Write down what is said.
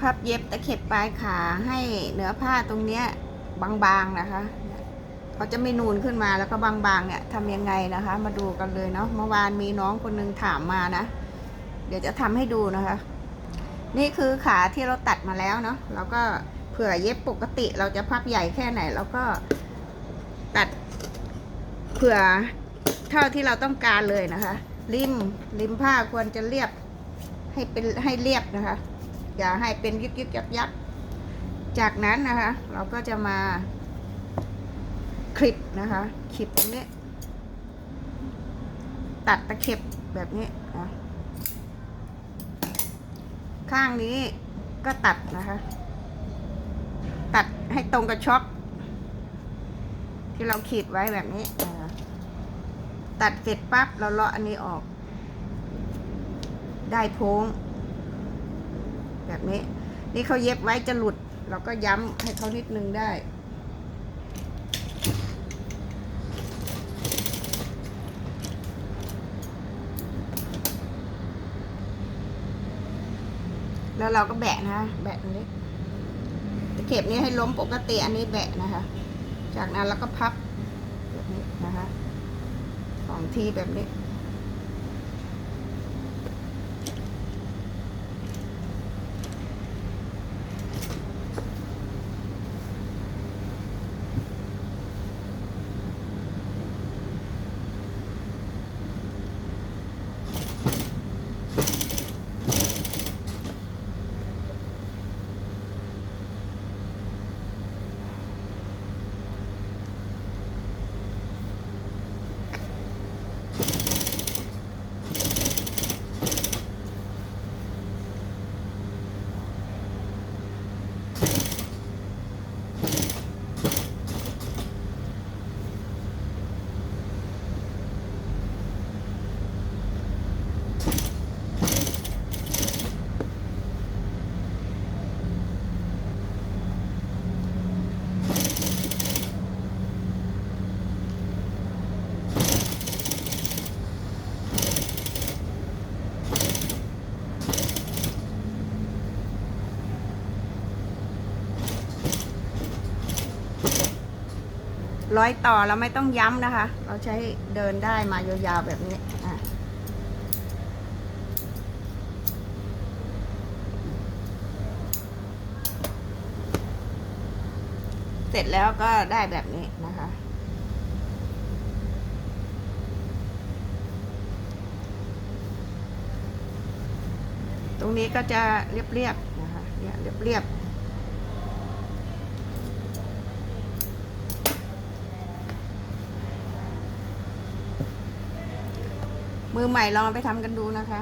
พับเย็บตะเข็บปลายขาให้เนื้อผ้าตรงเนี้ยบางๆนะคะเขาจะไม่นูนขึ้นมาแล้วก็บางๆเนี่ยทำยังไงนะคะ มาดูกันเลยเนาะเมื่อวานมีน้องคนนึงถามมานะ เดี๋ยวจะทำให้ดูนะคะ นี่คือขาที่เราตัดมาแล้วเนาะเราก็เผื่อเย็บปกติเราจะพับใหญ่แค่ไหนเราก็ตัดเผื่อเท่าที่เราต้องการเลยนะคะ ริมริมผ้าควรจะเรียบให้เป็นให้เรียบนะคะ อย่าให้เป็นยึกยึกยักยักจากนั้นนะคะ เราก็จะมาคลิปนะคะคลิปตรงนี้ ตัดตะเข็บแบบนี้นะข้างนี้ก็ตัดนะคะ ตัดให้ตรงกับช็อคที่เราขีดไว้แบบนี้นะะตัดเสร็จปั๊บเราเลาะอันนี้ออก ได้โพ้ง แบบนี้ นี่เขาเย็บไว้จะหลุด เราก็ย้ำให้เขานิดนึงได้แล้วเราก็แบะนะคะแบะตรงนี้ตะเข็บนี้ให้ล้มปกติอันนี้แบะนะคะ จากนั้นเราก็พับแบบนี้นะคะสองทีแบบนี้ Okay. ร้อยต่อเราไม่ต้องย้ำนะคะ เราใช้เดินได้มายาวๆแบบนี้อะเสร็จแล้วก็ได้แบบนี้นะคะ ตรงนี้ก็จะเรียบๆนะคะเนี่ยเรียบๆ มือใหม่ลองไปทำกันดูนะคะ